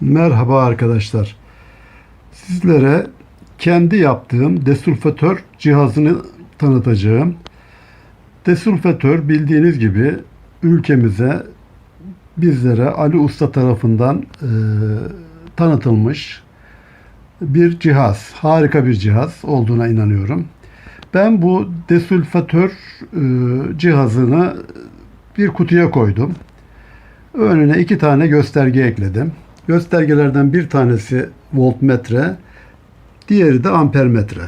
Merhaba arkadaşlar. Sizlere kendi yaptığım desulfatör cihazını tanıtacağım. Desulfatör bildiğiniz gibi ülkemize bizlere Ali Usta tarafından e, tanıtılmış bir cihaz. Harika bir cihaz olduğuna inanıyorum. Ben bu desulfatör e, cihazını bir kutuya koydum. Önüne iki tane gösterge ekledim. Göstergelerden bir tanesi voltmetre, diğeri de ampermetre.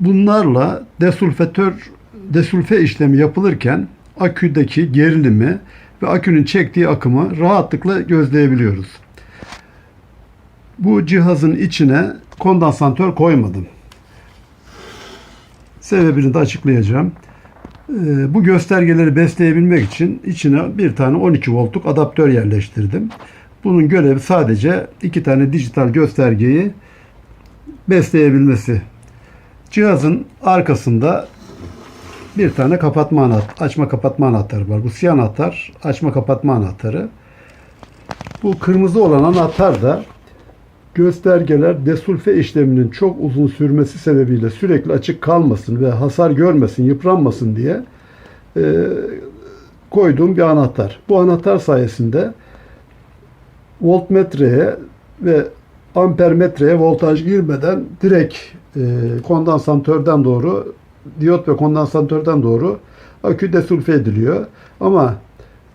Bunlarla desulfatör desulfe işlemi yapılırken aküdeki gerilimi ve akünün çektiği akımı rahatlıkla gözleyebiliyoruz. Bu cihazın içine kondansatör koymadım. Sebebini de açıklayacağım. Ee, Bu göstergeleri besleyebilmek için içine bir tane 12 voltluk adaptör yerleştirdim. Bunun görevi sadece iki tane dijital göstergeyi besleyebilmesi. Cihazın arkasında bir tane kapatma anahtarı, açma kapatma anahtarı var. Bu siyah anahtar açma kapatma anahtarı. Bu kırmızı olan anahtar da göstergeler desulfe işleminin çok uzun sürmesi sebebiyle sürekli açık kalmasın ve hasar görmesin, yıpranmasın diye e, koyduğum bir anahtar. Bu anahtar sayesinde voltmetreye ve ampermetreye voltaj girmeden direkt e, kondansatörden doğru diyot ve kondansatörden doğru akü desulfe ediliyor. Ama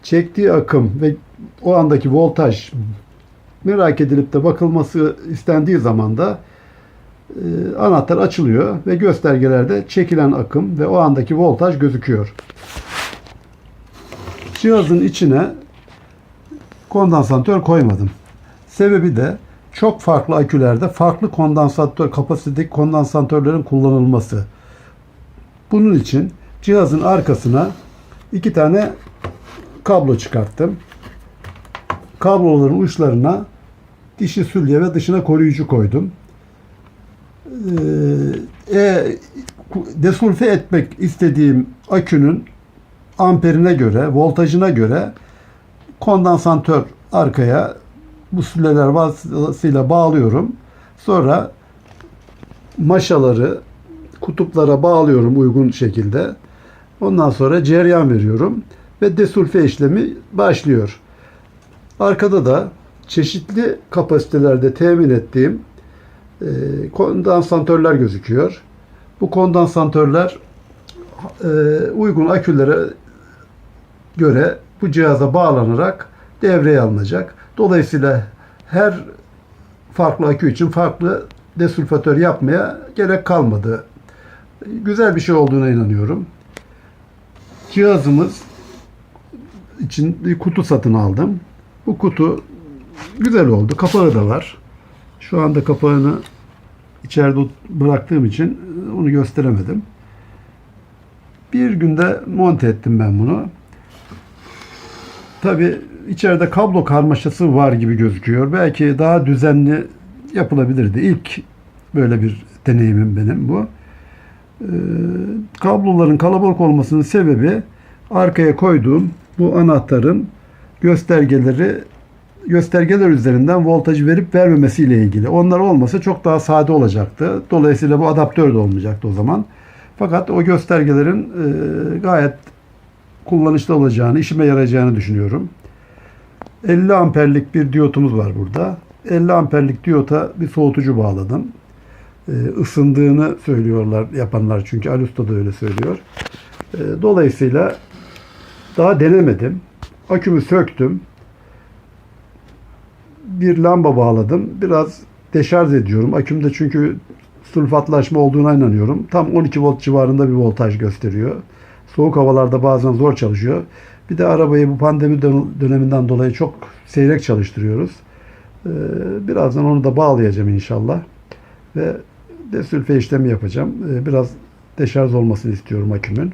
çektiği akım ve o andaki voltaj merak edilip de bakılması istendiği zaman da e, anahtar açılıyor ve göstergelerde çekilen akım ve o andaki voltaj gözüküyor. Cihazın içine kondansatör koymadım. Sebebi de çok farklı akülerde farklı kondansatör kapasitedeki kondansatörlerin kullanılması. Bunun için cihazın arkasına iki tane kablo çıkarttım. Kabloların uçlarına dişi sülye ve dışına koruyucu koydum. Ee, e, desulfe etmek istediğim akünün amperine göre, voltajına göre kondansatör arkaya bu sülyeler vasıtasıyla bağlıyorum. Sonra maşaları kutuplara bağlıyorum uygun şekilde. Ondan sonra cereyan veriyorum ve desulfe işlemi başlıyor. Arkada da çeşitli kapasitelerde temin ettiğim e, kondansatörler gözüküyor. Bu kondansatörler e, uygun akülere göre bu cihaza bağlanarak devreye alınacak. Dolayısıyla her farklı akü için farklı desulfatör yapmaya gerek kalmadı. Güzel bir şey olduğuna inanıyorum. Cihazımız için bir kutu satın aldım. Bu kutu güzel oldu. Kapağı da var. Şu anda kapağını içeride bıraktığım için onu gösteremedim. Bir günde monte ettim ben bunu. Tabi içeride kablo karmaşası var gibi gözüküyor. Belki daha düzenli yapılabilirdi. İlk böyle bir deneyimim benim bu. Ee, kabloların kalabalık olmasının sebebi arkaya koyduğum bu anahtarın göstergeleri göstergeler üzerinden voltajı verip vermemesiyle ilgili. Onlar olmasa çok daha sade olacaktı. Dolayısıyla bu adaptör de olmayacaktı o zaman. Fakat o göstergelerin e, gayet kullanışlı olacağını, işime yarayacağını düşünüyorum. 50 amperlik bir diyotumuz var burada. 50 amperlik diyota bir soğutucu bağladım. E, ısındığını söylüyorlar yapanlar çünkü Ali Usta da öyle söylüyor. E, dolayısıyla daha denemedim. Akümü söktüm. Bir lamba bağladım. Biraz deşarj ediyorum. Akümde çünkü sulfatlaşma olduğuna inanıyorum. Tam 12 volt civarında bir voltaj gösteriyor. Soğuk havalarda bazen zor çalışıyor. Bir de arabayı bu pandemi döneminden dolayı çok seyrek çalıştırıyoruz. Ee, birazdan onu da bağlayacağım inşallah. Ve desülfe işlemi yapacağım. Ee, biraz deşarj olmasını istiyorum akümün.